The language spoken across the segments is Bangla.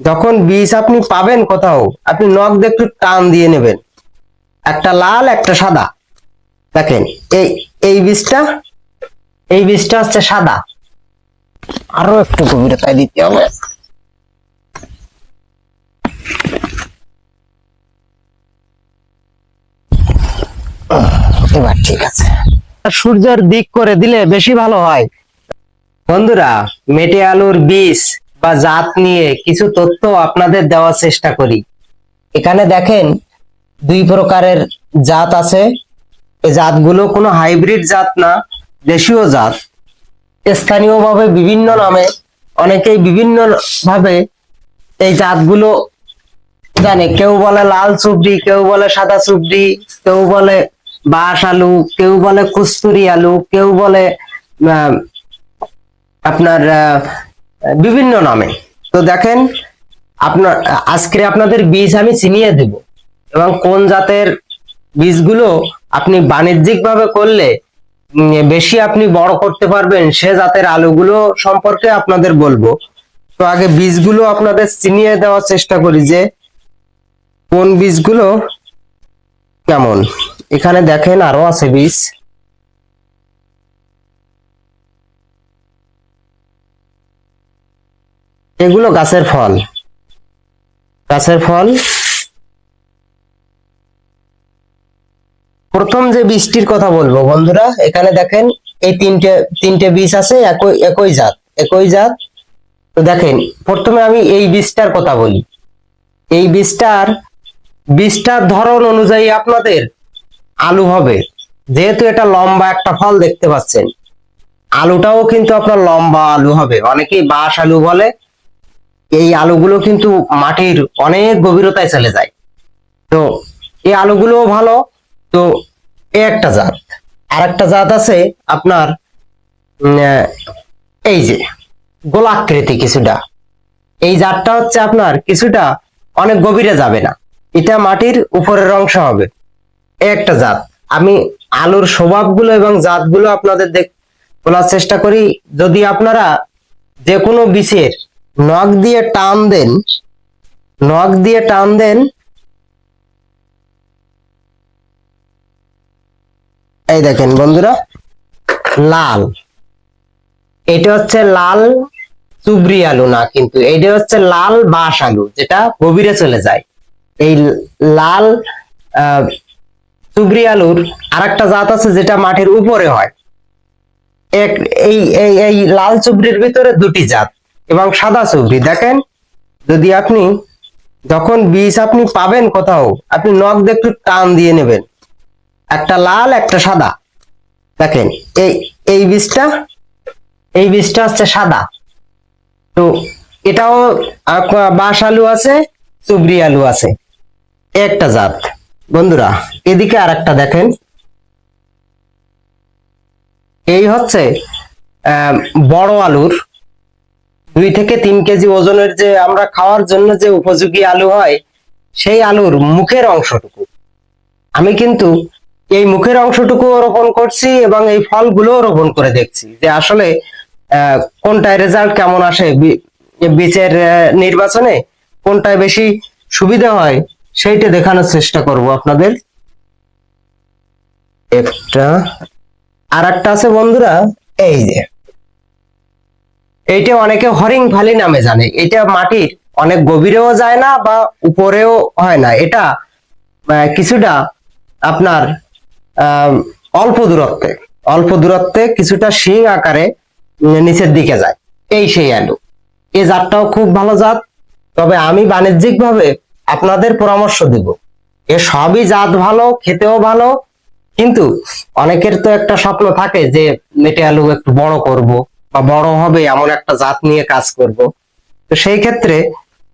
যখন বীজ আপনি পাবেন কোথাও, আপনি নখ দিয়ে একটু টান দিয়ে নেবেন। একটা লাল, একটা সাদা। দেখেন, এই এই বীজটা এই বীজটা হচ্ছে সাদা। আরও একটু গভীরতায় দিতে হবে। এবার ঠিক আছে। সূর্যের দিক করে দিলে বেশি ভালো হয়। বন্ধুরা, মেটে আলুর বীজ বা জাত নিয়ে কিছু তথ্য আপনাদের দেওয়ার চেষ্টা করি। এখানে দেখেন, দুই প্রকারের জাত আছে। এই জাতগুলো কোনো হাইব্রিড জাত না, দেশীয় জাত। স্থানীয়ভাবে বিভিন্ন নামে, অনেকেই বিভিন্ন ভাবে এই জাতগুলো জানে। কেউ বলে লাল চুবড়ি, কেউ বলে সাদা চুবড়ি, কেউ বলে বাঁশ আলু, কেউ বলে কুস্তুরি আলু, কেউ বলে আপনার বিভিন্ন নামে। তো দেখেন, আপনার, আজকে আপনাদের বীজ আমি চিনিয়ে দেব এবং কোন জাতের বীজগুলো আপনি বাণিজ্যিক ভাবে করলে বেশি আপনি বড় করতে পারবেন, সে জাতের আলুগুলো সম্পর্কে আপনাদের বলব। তো আগে বীজগুলো আপনাদের চিনিয়ে দেওয়ার চেষ্টা করি যে, কোন বীজগুলো কেমন। এখানে দেখেন আরও আছে বীজ। এগুলো গাছের ফল। গাছের ফল। প্রথম যে বীজটির কথা বলব, বন্ধুরা, এখানে দেখেন এই তিনটে তিনটে বীজ আছে, একই একই জাত একই জাত। তো দেখেন, প্রথমে আমি এই বীজটার কথা বলি। এই বীজটার বীজটার ধরন অনুযায়ী আপনাদের আলু হবে। যেহেতু এটা লম্বা একটা ফল দেখতে পাচ্ছেন, আলুটাও কিন্তু আপনার লম্বা আলু হবে। অনেকেই বাঁশ আলু বলে এই আলুগুলো কিন্তু মাটির অনেক গভীরতায় চলে যায়। তো এই আলুগুলোও ভালো, তো এ একটা জাত। আর একটা জাত আছে আপনার এই যে গোলাকৃতি কিছুটা। এই জাতটা হচ্ছে আপনার কিছুটা অনেক গভীরে যাবে না। এটা মাটির উপরের অংশ হবে। একটা জাত। আমি আলুর স্বভাবগুলো এবং জাতগুলো আপনাদের দেখ বলার চেষ্টা করি। যদি আপনারা যে কোনো বীজের নখ দিয়ে টান দেন। নখ দিয়ে টান দেন। এই দেখেন বন্ধুরা, লাল। এটা হচ্ছে লাল চুবরি আলু না, কিন্তু এইটা হচ্ছে লাল বাঁশ আলু, যেটা গভীরে চলে যায়। এই লাল চুবরি আলুর আরেকটা জাত আছে যেটা মাটির উপরে হয়। এক, এই এই লাল চুবরির ভিতরে দুটি জাত। এবং সাদা চুবরি দেখেন, যদি আপনি যখন বীজ আপনি পাবেন কোথাও, আপনি নখ দিয়ে একটু টান দিয়ে নেবেন। একটা লাল, একটা সাদা। দেখেন, এই এই বীজটা এই বীজটা হচ্ছে সাদা। তো এটাও বাঁশ আলু আছে চুবরি আলু আছে। একটা জাত। বন্ধুরা, এদিকে আর একটা দেখেন। এই হচ্ছে বড় আলুর দুই থেকে তিন কেজি ওজনের যে আমরা খাওয়ার জন্য যে উপযোগী আলু হয়, সেই আলুর মুখের অংশটুকু। আমি কিন্তু এই মুখের অংশটুকু রোপণ করছি এবং এই ফলগুলো রোপণ করে দেখছি যে আসলে কোনটায় রেজাল্ট কেমন আসে বীজের নির্বাচনে, কোনটায় বেশি সুবিধা হয়, সেইটা দেখানোর চেষ্টা করব আপনাদের। একটা আর একটা আছে বন্ধুরা, এই যে। এইটা অনেকে হরিং ফালি নামে জানে। এটা মাটির অনেক গভীরেও যায় না বা উপরেও হয় না। এটা কিছুটা আপনার অল্প দূরত্বে অল্প দূরত্বে কিছুটা শিং আকারে নিচের দিকে যায়। এই সেই আলু। এই জাতটাও খুব ভালো জাত। তবে আমি বাণিজ্যিক ভাবে আপনাদের পরামর্শ দিব। এ সবই জাত ভালো, খেতেও ভালো, কিন্তু অনেকের তো একটা স্বপ্ন থাকে যে মেটে আলু একটু বড় করব। বা বড় হবে এমন একটা জাত নিয়ে কাজ করব। তো সেই ক্ষেত্রে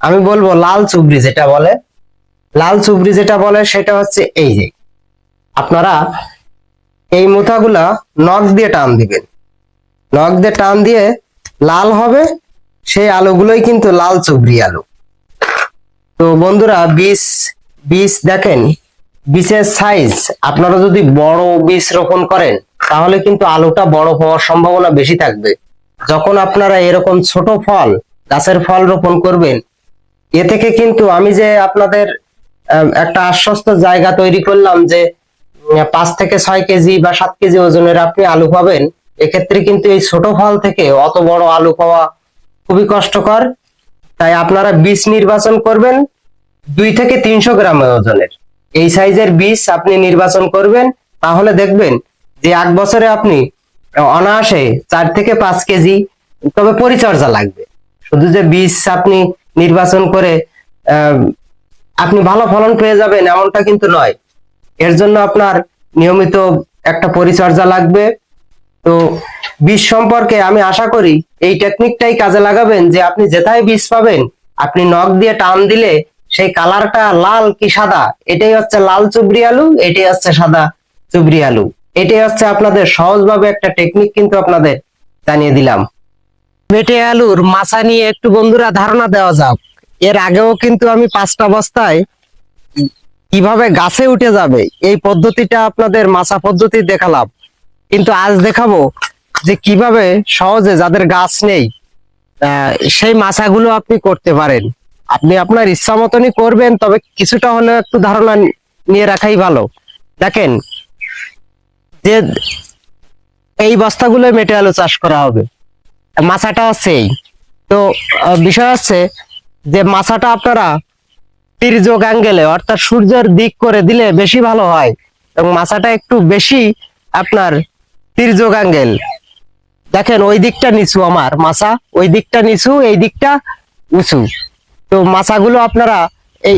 আমি বলব লাল চুবড়ি যেটা বলে, লাল চুবড়ি যেটা বলে সেটা হচ্ছে এই যে, আপনারা এই মোথাগুলা নখ দিয়ে টান দিবেন। নখ দিয়ে টান দিয়ে লাল হবে, সেই আলুগুলোই কিন্তু লাল চুবড়ি আলু। তো বন্ধুরা, বীজ বীজ দেখেন, বীজের সাইজ আপনারা যদি বড় বীজ রোপণ করেন, তাহলে কিন্তু আলুটা বড় হওয়ার সম্ভাবনা বেশি থাকবে। যখন আপনারা এরকম ছোট ফল, গাছের ফল রোপণ করবেন, এ থেকে কিন্তু আমি যে আপনাদের একটা আশ্বস্ত জায়গা তৈরি করলাম যে পাঁচ থেকে ছয় কেজি বা সাত কেজি ওজনের আপনি আলু পাবেন, এক্ষেত্রে কিন্তু এই ছোট ফল থেকে অত বড় আলু পাওয়া খুবই কষ্টকর। তাই আপনারা বীজ নির্বাচন করবেন, দুই থেকে তিনশো গ্রাম ওজনের। এই সাইজের বীজ আপনি নির্বাচন করবেন, তাহলে দেখবেন যে এক বছরে আপনি অনায়াসে চার থেকে পাঁচ কেজি, তবে পরিচর্যা লাগবে। শুধু যে বীজ আপনি নির্বাচন করে আপনি ভালো ফলন পেয়ে যাবেন এমনটা কিন্তু নয়। এর জন্য আপনার নিয়মিত একটা পরিচর্যা লাগবে। তো বীজ সম্পর্কে আমি আশা করি এই টেকনিকটাই কাজে লাগাবেন যে আপনি যেথায় বীজ পাবেন, আপনি নখ দিয়ে টান দিলে সেই কালারটা লাল কি সাদা? এটাই হচ্ছে লাল চুবড়ি আলু, এটাই হচ্ছে সাদা চুবড়ি আলু। এটাই হচ্ছে আপনাদের সহজভাবে একটা টেকনিক কিন্তু আপনাদের জানিয়ে দিলাম। মেটে আলুর মাছা নিয়ে একটু বন্ধুরা ধারণা দেওয়া যাক। এর আগেও কিন্তু আমি পাঁচটা বস্তায় কীভাবে গাছে উঠে যাবে, এই পদ্ধতিটা আপনাদের মাছা পদ্ধতি দেখালাম। কিন্তু আজ দেখাবো যে কীভাবে সহজে যাদের গাছ নেই সেই মাছাগুলো আপনি করতে পারেন। আপনি আপনার ইচ্ছা মতনই করবেন, তবে কিছুটা হলেও একটু ধারণা নিয়ে রাখাই ভালো। দেখেন যে এই বস্তাগুলো মেটে আলু চাষ করা হবে। মাছাটা হচ্ছে তো বিষয় হচ্ছে যে মাছাটা আপনারা তির্যক অ্যাঙ্গেলে অর্থাৎ সূর্যের দিক করে দিলে বেশি ভালো হয় এবং মাছাটা একটু বেশি আপনার তির্যক অ্যাঙ্গেল। দেখেন, ওই দিকটা নিচু আমার মাছা, ওই দিকটা নিচু, এই দিকটা উঁচু। তো মাছাগুলো আপনারা এই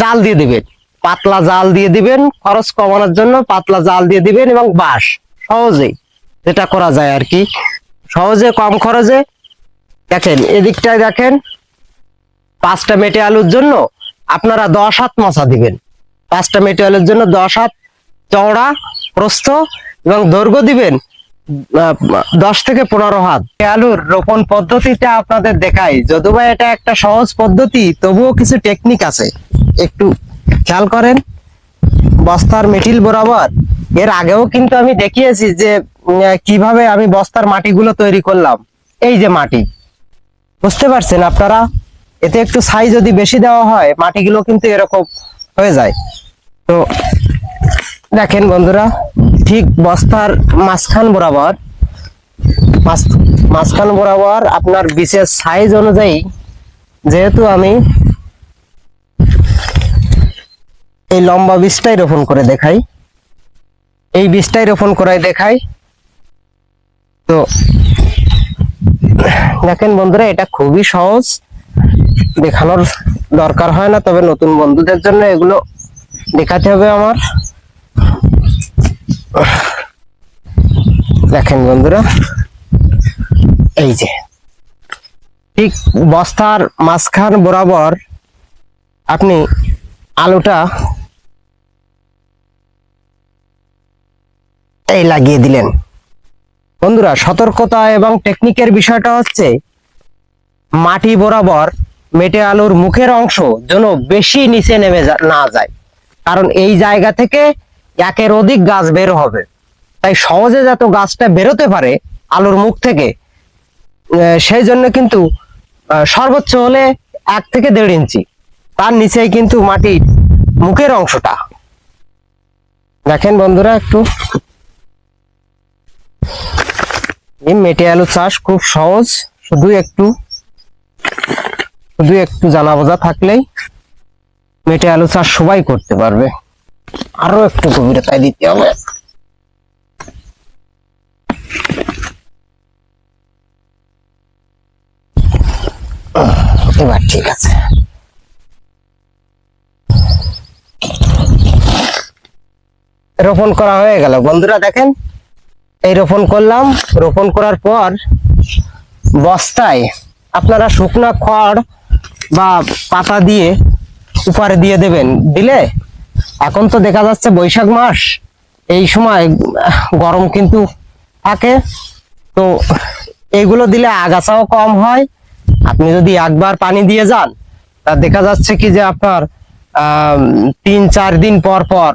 জাল দিয়ে দিবেন। পাতলা জাল দিয়ে দিবেন, খরচ কমানোর জন্য পাতলা জাল দিয়ে দিবেন এবং বাঁশ, সহজেই যেটা করা যায় আর কি। সহজে, কম খরচে। দেখেন, এদিকটায় দেখেন, পাঁচটা মেটে আলুর জন্য আপনারা দশ হাত মাছা দিবেন। পাঁচটা মেটে আলুর জন্য দশ হাত চওড়া, প্রস্থ এবং দৈর্ঘ্য দিবেন দশ থেকে পনেরো হাত। আলুর রোপণ পদ্ধতিটা আপনাদের দেখাই। যদিও এটা একটা সহজ পদ্ধতি, তবুও কিছু টেকনিক আছে। একটু খেয়াল করেন, বস্তার মেটিল বরাবর। এর আগেও কিন্তু আমি দেখিয়েছি যে কীভাবে আমি বস্তার মাটিগুলো তৈরি করলাম। এই যে মাটি। বুঝতে পারছেন আপনারা? এতে একটু ছাই যদি বেশি দেওয়া হয়, মাটিগুলো কিন্তু এরকম হয়ে যায়। তো, দেখেন বন্ধুরা, ঠিক বস্তার মাঝখান বরাবর, মাঝ- মাঝখান বরাবর আপনার বিশেষ সাইজ অনুযায়ী, যেহেতু আমি এই লম্বা বীজটাই রোপণ করে দেখাই। এই বীজটাই রোপণ করাই দেখাই। তো, দেখেন বন্ধুরা, এটা খুবই সহজ। দেখানোর দরকার হয় না, তবে নতুন বন্ধুদের জন্য এগুলো দেখাতে হবে আমার। দেখেন বন্ধুরা, এই যে। ঠিক বস্তার মাঝখান বরাবর আপনি আলুটা এই লাগিয়ে দিলেন। বন্ধুরা, সতর্কতা এবং টেকনিকের বিষয়টা হচ্ছে, মাটি বরাবর মেটে আলুর মুখের অংশ যেন বেশি নিচে নেমে না যায়। কারণ এই জায়গা থেকে একের অধিক গাছ বের হবে। তাই সহজে যাতে গাছটা বেরোতে পারে আলুর মুখ থেকে সেই জন্য কিন্তু সর্বোচ্চ হলে এক থেকে দেড় ইঞ্চি। তার নিচেই কিন্তু মাটির মুখের অংশটা। দেখেন বন্ধুরা একটু। এই মেটে আলু চাষ খুব সহজ। শুধু একটু শুধু একটু জানা বোঝা থাকলেই মেটে আলু চাষ সবাই করতে পারবে। আরও একটু গভীরতায় দিতে হবে। এবার ঠিক আছে। রোপণ করা হয়ে গেল। বন্ধুরা দেখেন এই রোপণ করলাম। রোপণ করার পর বস্তায় আপনারা শুকনা খড় বা পাতা দিয়ে উপরে দিয়ে দেবেন। দিলে এখন তো দেখা যাচ্ছে বৈশাখ মাস, এই সময় গরম কিন্তু থাকে। তো এইগুলো দিলে আগাছাও কম হয়। আপনি যদি একবার পানি দিয়ে যান, তা দেখা যাচ্ছে কি যে আপনার তিন চার দিন পর পর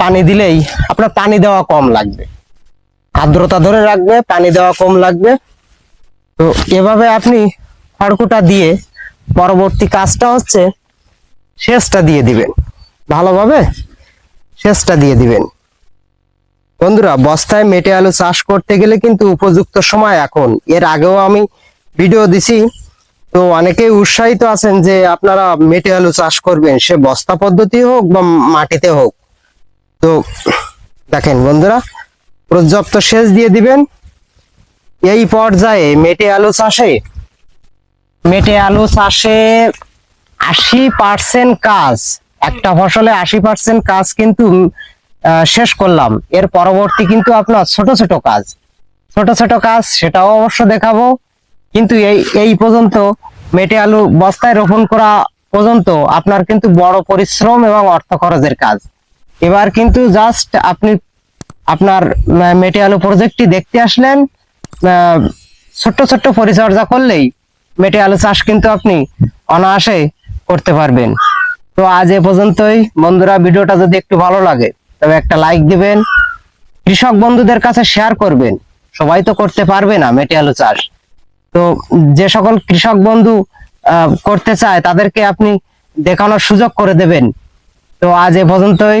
পানি দিলেই আপনার পানি দেওয়া কম লাগবে। আর্দ্রতা ধরে রাখবে, পানি দেওয়া কম লাগবে। তো এভাবে আপনি খড়কুটা দিয়ে পরবর্তী কাজটা হচ্ছে সেচটা দিয়ে দিবেন। ভালোভাবে সেচটা দিয়ে দিবেন। বন্ধুরা, বস্তায় মেটে আলু চাষ করতে গেলে কিন্তু উপযুক্ত সময় এখন। এর আগেও আমি ভিডিও দিছি। তো অনেকেই উৎসাহিত আছেন যে আপনারা মেটে আলু চাষ করবেন। সে বস্তা পদ্ধতি হোক বা মাটিতে হোক। তো দেখেন বন্ধুরা, পর্যাপ্ত সেচ দিয়ে দিবেন। এই পর্যায়ে মেটে আলু চাষে, মেটে আলু চাষে আশি পার্সেন্ট কাজ, একটা ফসলে আশি পার্সেন্ট কাজ কিন্তু শেষ করলাম। এর পরবর্তী কিন্তু আপনার ছোট ছোট কাজ। ছোট ছোট কাজ, সেটাও অবশ্য দেখাবো। কিন্তু এই এই পর্যন্ত মেটে আলু বস্তায় রোপণ করা পর্যন্ত আপনার কিন্তু বড় পরিশ্রম এবং অর্থ খরচের কাজ। এবার কিন্তু জাস্ট আপনি আপনার আহ, মেটে আলু প্রজেক্টটি দেখতে আসলেন ছোট্ট ছোট্ট পরিচর্যা করলেই মেটে আলু চাষ কিন্তু আপনি অনায়াসে করতে পারবেন। তো আজ এ পর্যন্তই। বন্ধুরা ভিডিওটা যদি একটু ভালো লাগে তবে একটা লাইক দিবেন। কৃষক বন্ধুদের কাছে শেয়ার করবেন। সবাই তো করতে পারবে না মেটে চাষ। তো যে সকল কৃষক বন্ধু করতে চায় তাদেরকে আপনি দেখানোর সুযোগ করে দেবেন। তো আজ এ পর্যন্তই।